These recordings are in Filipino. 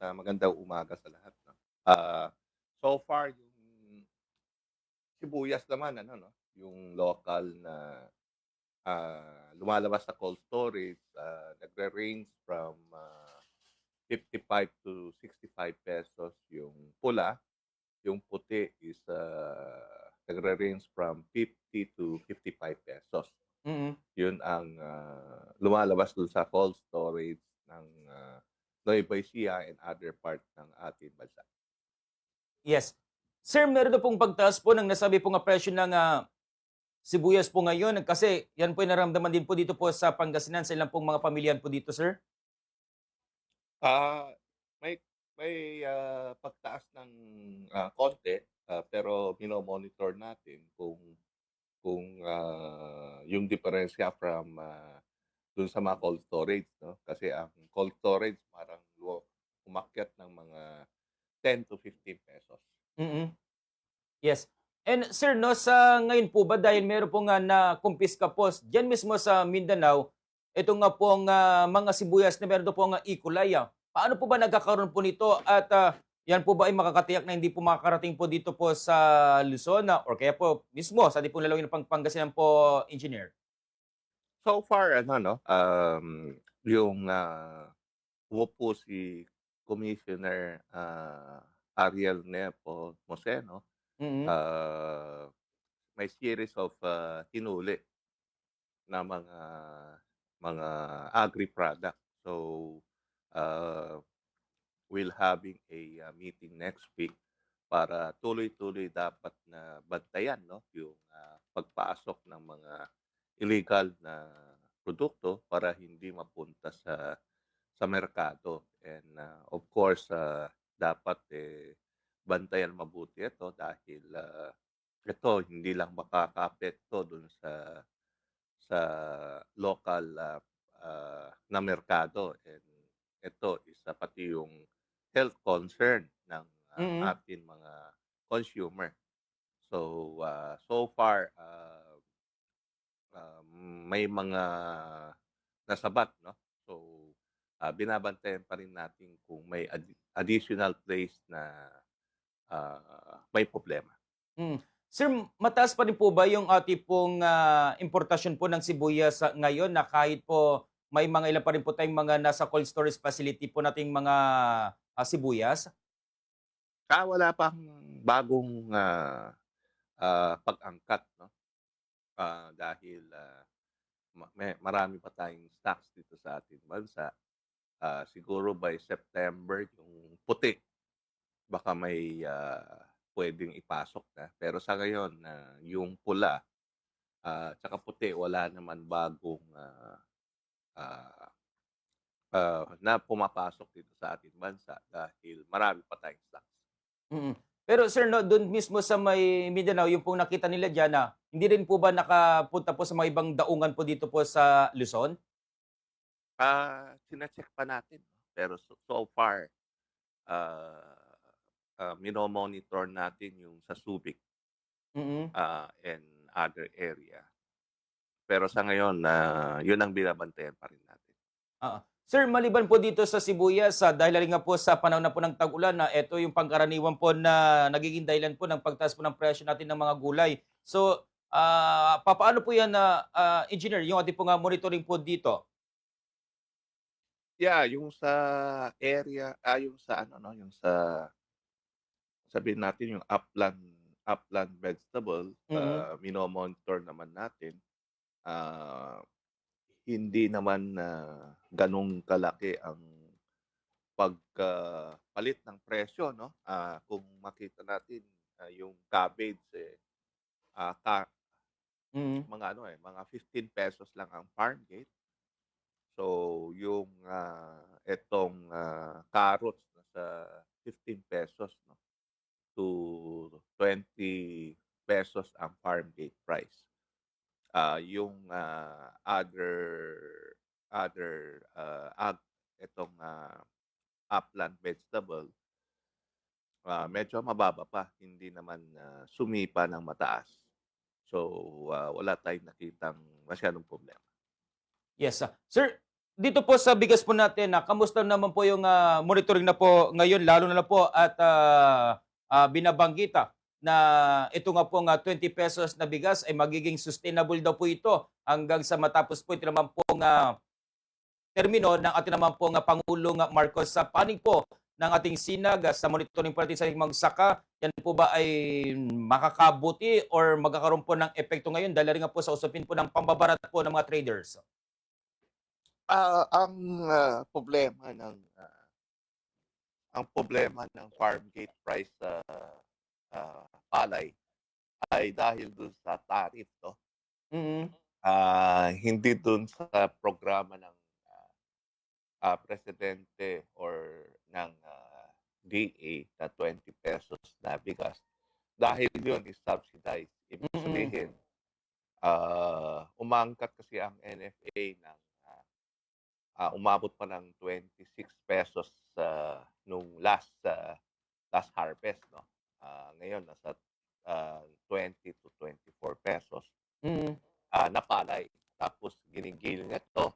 Ah, magandang umaga sa lahat, 'no. Ah, so far yung sibuyas naman ano 'no, yung lokal na, ah, lumalabas sa cold storage, ah, nagre-range from, ah, 55 to 65 pesos yung pula. Yung puti is, ah, nagre-range from 50 to 55 pesos. Mm. Yun ang, ah, lumalabas dun sa cold storage ng, ah, Nueva Ecija and other part ng ating bansa. Yes. Sir, meron na pong pagtaas po ng nasabi po nga presyo ng ah, sibuyas po ngayon kasi yan po yung naramdaman din po dito po sa Pangasinan sa ilang pong mga pamilyan po dito, sir. Ah, may may, ah, pagtaas ng, ah, konti, ah, pero mino-monitor natin kung kung, ah, yung diferensya from, ah, dun sa mga cold storage 'no. Kasi ang cold storage parang umakyat ng mga 10 to 15 pesos. Mm. Yes. And sir 'no, sa ngayon po ba dahil meron po nga nakumpiska po diyan mismo sa Mindanao, ito nga pong, ah, mga sibuyas na meron daw pong E. coli, ah. Paano po ba nagkakaroon po nito at, ah, yan po ba ay makakatiyak na hindi po makakarating po dito po sa Luzon, ah, or kaya po mismo sa di po lalawin ng Pang Pangasinan po, engineer? So far ano 'no, um, yung, ah, umupo si Commissioner, ah, Ariel Nepo Moseno, Mm. ah, may series of, ah, hinuli na mga mga agri-product. So, ah, we'll having a, ah, meeting next week para tuloy-tuloy dapat na bantayan 'no, yung, ah, pagpasok ng mga illegal na produkto para hindi mapunta sa sa merkado and, ah, of course, ah, dapat, eh, bantayan mabuti ito dahil, ah, ito hindi lang makakaapekto dun sa sa lokal, ah, ah, na merkado and ito is, ah, pati yung health concern ng, ah, Mm. ating mga consumer. So, ah, so far, ah, may mga nasabat 'no. So, ah, binabantayan pa rin natin kung may addi additional place na, ah, may problema. Mm. Sir, mataas pa rin po ba yung ating pong, ah, importasyon po ng sibuyas sa ngayon na kahit po may mga ilan pa rin po tayong mga nasa cold storage facility po nating mga, ah, sibuyas? Ah, wala pang bagong, ah, ah, pag-angkat 'no. Ah, dahil, ah, ma me marami pa tayong stocks dito sa ating bansa. Ah, siguro by September yung puti, baka may, ah, puwedeng ipasok na. Pero sa ngayon na yung pula, ah, tsaka puti wala naman bagong, ah, ah, ah, na pumapasok dito sa ating bansa dahil marami pa tayong stocks. Mm. Pero sir 'no, dun mismo sa may Mindanao yung pong nakita nila diyan na hindi rin po ba nakapunta po sa mga ibang daungan po dito po sa Luzon? Ah, chine-check pa natin pero so so far, ah, ah, mino-monitor natin yung sa Subic, Mm. ah, and other area. Pero sa ngayon, ah, yun ang binabantayan pa rin natin. Oo. Sir, maliban po dito sa sibuyas, ah, dahil rin nga po sa panahon na po ng tag-ulan na ito yung pangkaraniwan po na nagiging dahilan po ng pagtaas po ng presyo natin ng mga gulay. So, ah, papaano po yan na ah, engineer, yung ating po nga monitoring po dito? Yeah, yung sa area ah, yung sa ano 'no, yung sa sabihin natin yung upland upland vegetable, Mm. ah, mino-monitor naman natin. Ah, hindi naman na gano'ng kalaki ang pagkapalit ng presyo 'no. Ah, kung makita natin, ah, yung cabbage, eh, ah, ka Mm. mga ano, eh, mga 15 pesos lang ang farm gate. So, yung, ah, etong, ah, carrots nasa 15 pesos 'no, to 20 pesos ang farm gate price. Ah, yung, ah, other other, ah, ag etong, ah, upland vegetable ah, medyo mababa pa, hindi naman, ah, sumipa ng mataas. So, ah, wala tayong nakitang masyadong problema. Yes. Sir, dito po sa bigas po natin, na kamusta naman po yung ah, monitoring na po ngayon, lalo na, na po at ah, ah, binabanggita na ito nga po nga 20 pesos na bigas ay magiging sustainable daw po ito hanggang sa matapos po ito naman po nga termino ng ating naman po nga Pangulong Marcos sa panig po ng ating sinag ah, sa monitoring natin sa magsaka, yan po ba ay makakabuti or magkakaroon po ng epekto ngayon dahil rin nga po sa usapin po ng pambabarat po ng mga traders? Ah, ang ah, problema ng ah, ang problema ng farm gate price sa ah, palay ay dahil dun sa tariff, no? mm Ah, hindi dun sa programa ng ah, ah, presidente or ng ah, DA na 20 pesos na bigas. Dahil yun is subsidized. Ibig Mm-mm. sabihin, ah, umangkat kasi ang NFA ng ah, ah, umabot pa ng 26 pesos sa nung last ah, last harvest no. Ah, ngayon nasa ah, 20 to 24 pesos mm ah, na palay. Tapos ginigil niya to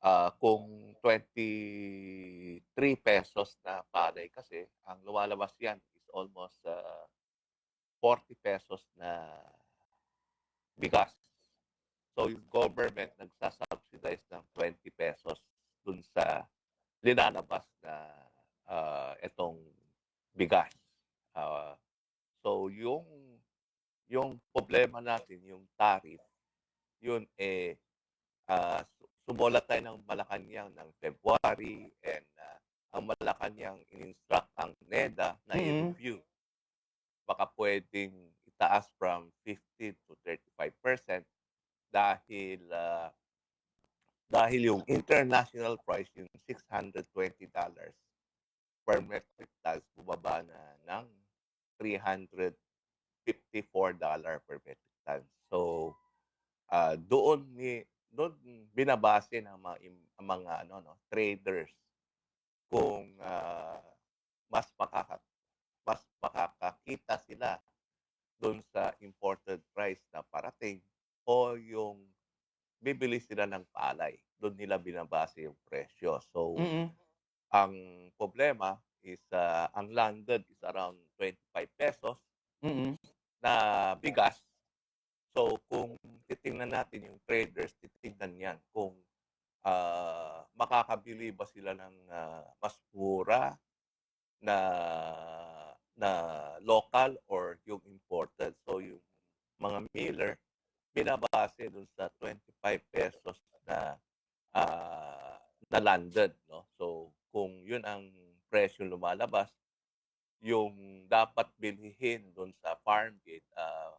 ah, kung 23 pesos na palay kasi ang lumalabas yan is almost ah, 40 pesos na bigas. So yung government nagsasubsidize ng 20 pesos dun sa linalabas na ah, itong bigas. Ah, so yung yung problema natin, yung tariff, yun eh su- sumulat tayo ng Malacanang ng February and ah, ang Malacanang in-instruct ang NEDA na Mhm. i-review. Baka pwedeng itaas from 15 to 35% dahil ah, dahil yung international price yung $620 per metric tons bumaba na ng 354 per metric ton. So ah, doon ni doon binabase ng mga ang mga ano no traders kung ah, mas makaka mas makakakita sila doon sa imported price na parating o yung bibili sila ng palay. Doon nila binabase yung presyo. So, mm ang problema is ah, ang landed is around 25 pesos mm na bigas. So, kung titingnan natin yung traders, titingnan yan kung ah, makakabili ba sila ng ah, mas mura na na local or yung imported. So, yung mga miller, binabase dun sa 25 pesos na ah, na landed. No? So, kung yun ang presyo lumalabas, yung dapat bilhin doon sa farm gate, ah,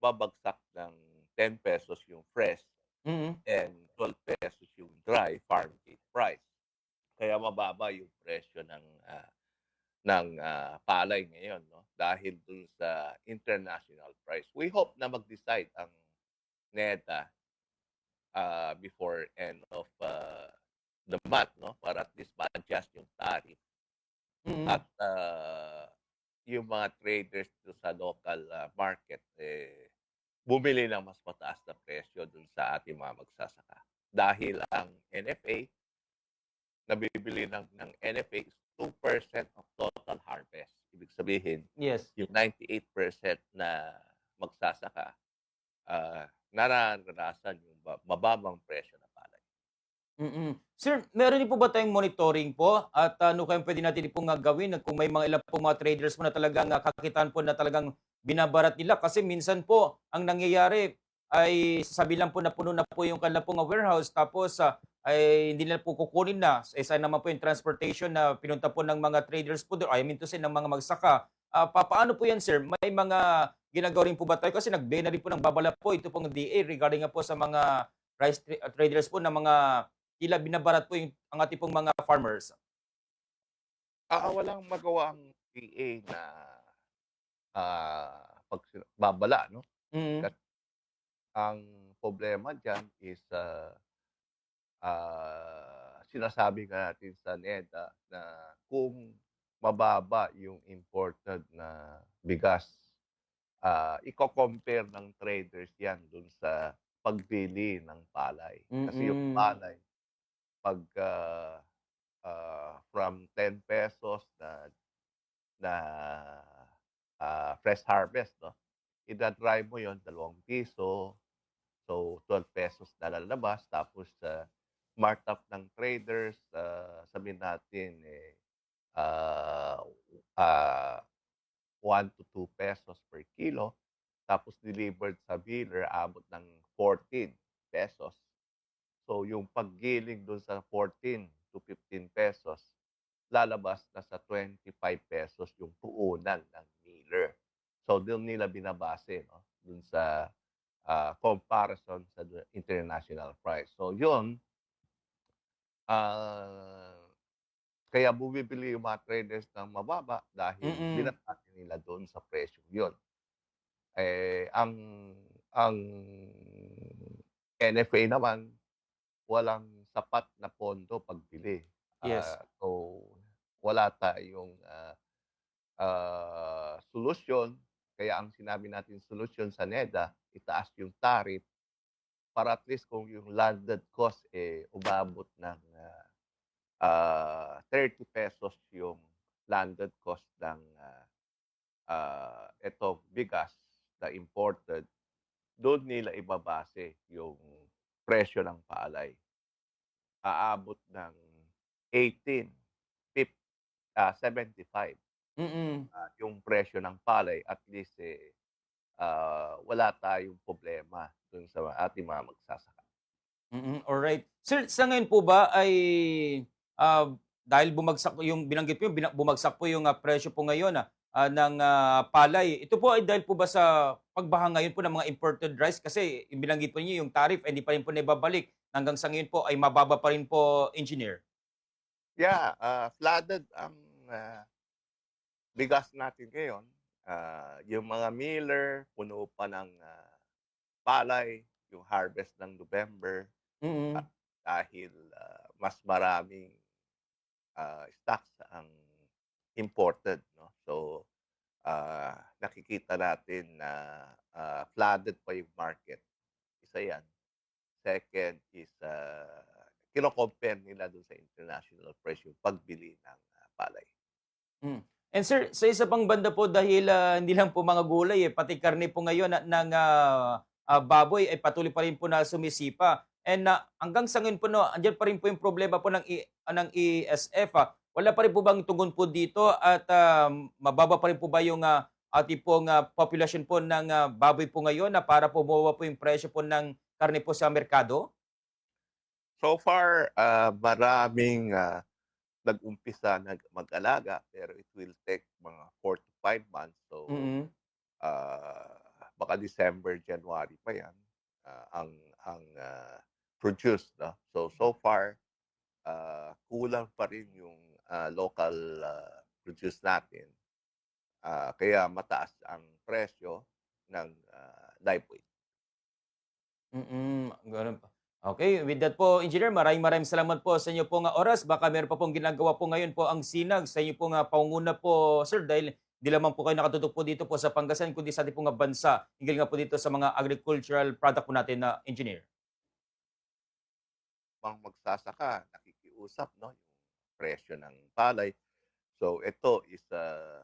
babagsak ng 10 pesos yung fresh mm and 12 pesos yung dry farm gate price. Kaya mababa yung presyo ng ah, ng ah, palay ngayon no dahil dun sa international price. We hope na mag-decide ang NEDA ah, before end of ah, the month no para at least ma-adjust yung tariff mm at ah, yung mga traders dito sa local ah, market eh bumili ng mas mataas na presyo dun sa ating mga magsasaka. Dahil ang NFA, nabibili ng, ng NFA is 2% of total harvest. Ibig sabihin, Yes. yung 98% na magsasaka, ah nararanasan yung ba- mababang presyo na palay. mm Sir, meron din po ba tayong monitoring po? At ano kayong pwede natin po nga gawin? Kung may mga ilan po mga traders po na talagang uh, kakitaan po na talagang binabarat nila. Kasi minsan po ang nangyayari ay sabi lang po na puno na po yung kanila po nga warehouse. Tapos ah, ay hindi nila po kukunin na. Isa naman po yung transportation na pinunta po ng mga traders po doon. I mean to say ng mga magsaka. Pa, paano po yan sir? May mga ginagawa rin po ba tayo? Kasi nagbe na rin po ng babala po. Ito pong DA regarding po sa mga rice tra- traders po na mga tila binabarat po yung ang ating pong mga farmers. Ah, walang magawa ang PA na ah pag babala, no? Mm. Kat- Ang problema diyan is ah ah, sinasabi nga natin sa NEDA na kung mababa yung imported na bigas, ah iko-compare ng traders yan dun sa pagbili ng palay. Kasi yung Mm-mm. palay, pag ah, ah, from 10 pesos na na ah, fresh harvest, no? Ida-dry mo 'yon, 2 piso. So, 12 pesos na lalabas tapos ah, markup ng traders, ah, sabihin natin eh ah, ah, 1 to 2 pesos per kilo. Tapos delivered sa dealer, abot ng 14 pesos. So, yung paggiling dun sa 14 to 15 pesos, lalabas na sa 25 pesos yung puunan ng miller. So, dun nila binabase, no? Dun sa ah, comparison sa international price. So, yun, ah, kaya bumibili yung mga traders ng mababa dahil Mm. binabase nila doon sa presyo yun. Eh, ang ang NFA naman, walang sapat na pondo pagbili. Yes. Ah, so, wala tayong ah, ah, solusyon. Kaya ang sinabi natin solusyon sa NEDA, itaas yung tariff para at least kung yung landed cost eh umabot ng ah, ah, 30 pesos yung landed cost ng ah, ah, etong bigas na imported, doon nila ibabase yung presyo ng palay. Aabot ng 18, fif- ah, 75 Mm. ah, yung presyo ng palay. At least eh, ah, wala tayong problema dun sa ating mga magsasaka. Mm, alright. Sir, sa ngayon po ba ay ah, dahil bumagsak yung binanggit mo, yung bumagsak po yung ah, presyo po ngayon ah, ah, ng ah, palay. Ito po ay dahil po ba sa pagbaha ngayon po ng mga imported rice kasi binanggit po niyo yung tariff hindi pa rin po naibabalik hanggang sa ngayon po ay mababa pa rin po engineer. Yeah, ah, flooded ang ah, bigas natin ngayon. Ah, yung mga miller, puno pa ng ah, palay, yung harvest ng November Mm. dahil ah, mas maraming ah, stocks ang imported. No? So, ah, nakikita natin na ah, flooded pa yung market. Isa yan. Second is, uh, kino-compare nila dun sa international price yung pagbili ng ah, palay. And sir, sa isa pang banda po dahil ah, hindi lang po mga gulay eh, pati karne po ngayon na, ng ah, ah, baboy ay patuloy pa rin po na sumisipa. And ah, hanggang sa ngayon po no, andyan pa rin po yung problema po ng I- ah, ng ESF. ah. Wala pa rin po bang tugon po dito at ah, mababa pa rin po ba yung ah, ating pong ah, population po ng ah, baboy po ngayon na para po bumaba po yung presyo po ng karne po sa merkado? So far, ah, maraming ah, nag-umpisa nag mag-alaga pero it will take mga 4 to 5 months. So, Mm. ah, baka December, January pa yan ah, ang ang ah, produce. No? So, so far, ah, kulang pa rin yung ah, local ah, produce natin. Ah, kaya mataas ang presyo ng ah, live weight. Mm, pa. Okay, with that po, Engineer, maraming maraming salamat po sa inyo pong oras. Baka meron pa pong ginagawa po ngayon po ang sinag sa inyo pong pangunguna po, sir, dahil di lamang po kayo nakatutok po dito po sa Pangasinan, kundi sa ating pong bansa. Hinggil nga po dito sa mga agricultural product po natin na engineer. mga magsasaka nakikiusap no presyo ng palay. So ito is uh,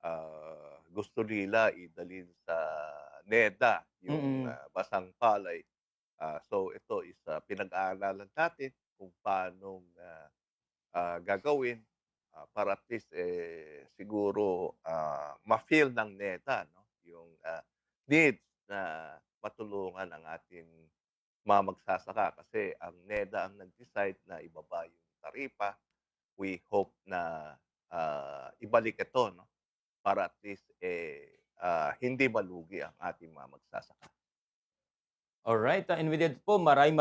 uh, gusto nila idalin sa NEDA yung Mm. uh, basang palay. Uh, so ito is uh, pinag-aaralan natin kung paano uh, uh, gagawin uh, para at least eh, siguro uh, ma-feel ng NEDA no yung uh, needs na matulungan ang ating mga magsasaka kasi ang NEDA ang nag-decide na ibaba yung taripa. We hope na ah, ibalik ito no para at least eh ah, hindi malugi ang ating mga magsasaka. Alright, uh, and with that po, maraming